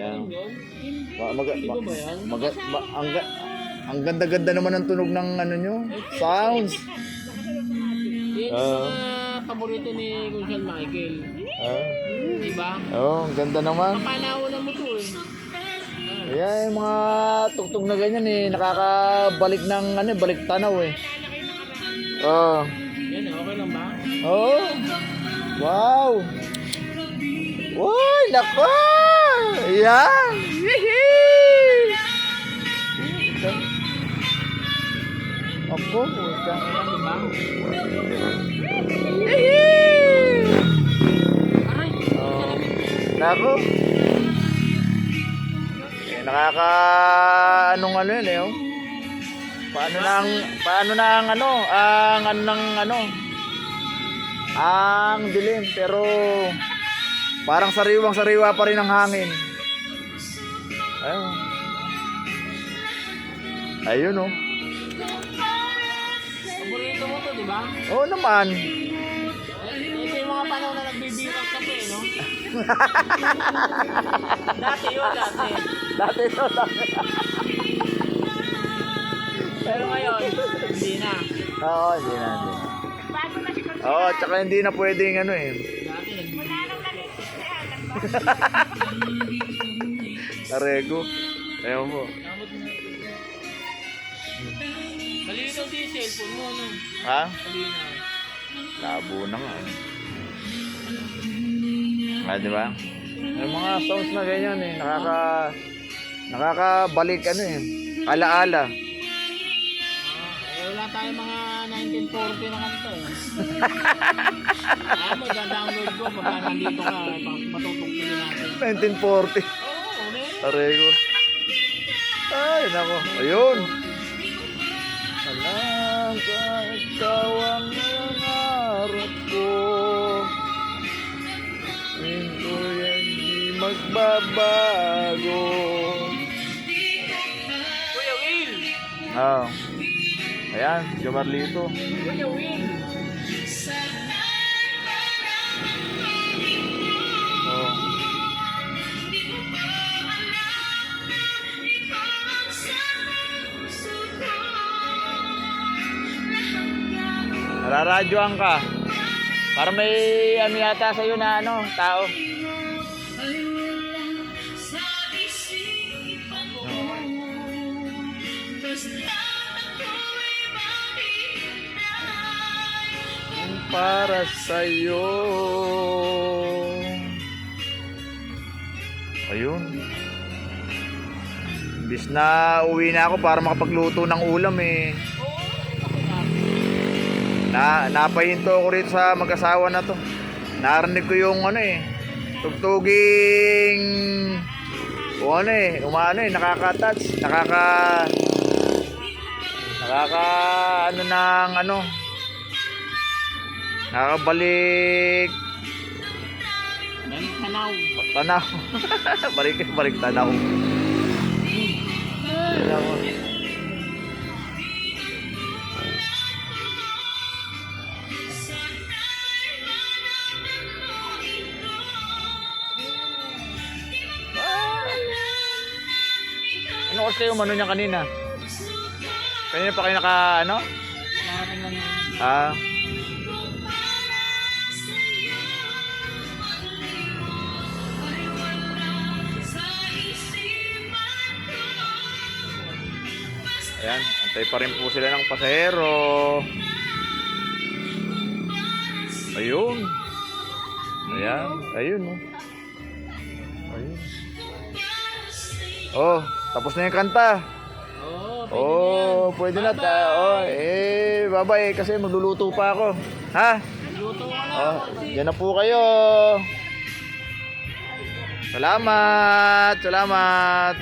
Ayan. Yun? Ma- mag- ma- ba mag- ma- ang, ga- ang ganda-ganda naman ng tunog ng ano nyo. Sounds. Yan yung Ah. mga paborito ni Gonzalo Michael. Ah. Diba? Oh, ang ganda naman. Kapanaw na mo to eh. Ayan, yung mga tugtog na ganyan eh. Nakakabalik ng ano, eh, balik tanaw eh. Oh. Yan, okay lang ba? Oh. Wow. Uy, nako. Ayan. Ako. Aray! Oh. Nako. Eh, nakaka anong ano yun eh. oh. Paano na ang paano na ang ano, ang ano ng ano. Ang dilim pero parang sariwang sariwa pa rin ang hangin. Ayun. Ayun oh. Paborito mo to, diba? Oo naman. Ito yung mga panahon na nagbibirak ka pa eh, no? dati yun, dati. Dati ito, dati. Pero ngayon, hindi na. Oo, hindi na, hindi na. Oo, tsaka hindi na pwedeng ano eh. Dati nagbibirak. Arego. Ewan mo. Malinaw din yung cellphone mo, no? Ha? Malinaw. Labo na nga. eh. Ah, di ba? Yung mga sounds na ganyan eh, nakaka nakakabalik ano eh, alaala. Ah, eh, wala tayong mga 1940 na kanta eh. ah, mag-download ko pagka nandito ka, eh, matutugtugin natin. 1940. Oo, oh, meron. Arego. Ay, nako. Ayun. Alam ka, ikaw ang nangarap ko. Hindi yan di magbabago. Kuya Will! Ah. Ayan, Jomarlito. Kuya Will! Nararadyoan ka. Para may ano yata sa'yo na ano, tao. Para sa'yo. Ayun. Bis na uwi na ako para makapagluto ng ulam eh. Na napahinto ako rito sa mag-asawa na to. Narinig ko yung ano eh. Tugtuging o ano eh, umano eh, nakaka-touch, nakaka nakaka ano ng ano nakabalik Balik tanaw. tanaw balik balik tanaw Ano oras kayo umano niya kanina? Kanina pa kayo naka ano? Ah. Ayan, antay pa rin po sila ng pasahero. Ayun. Ayan, ayun oh. Ayun. Oh, tapos na yung kanta. Oo, Oh, pwede na. Ta oh, eh, babay kasi magluluto pa ako. Ha? luto ka na. Oh, diyan na po kayo. Salamat. Salamat.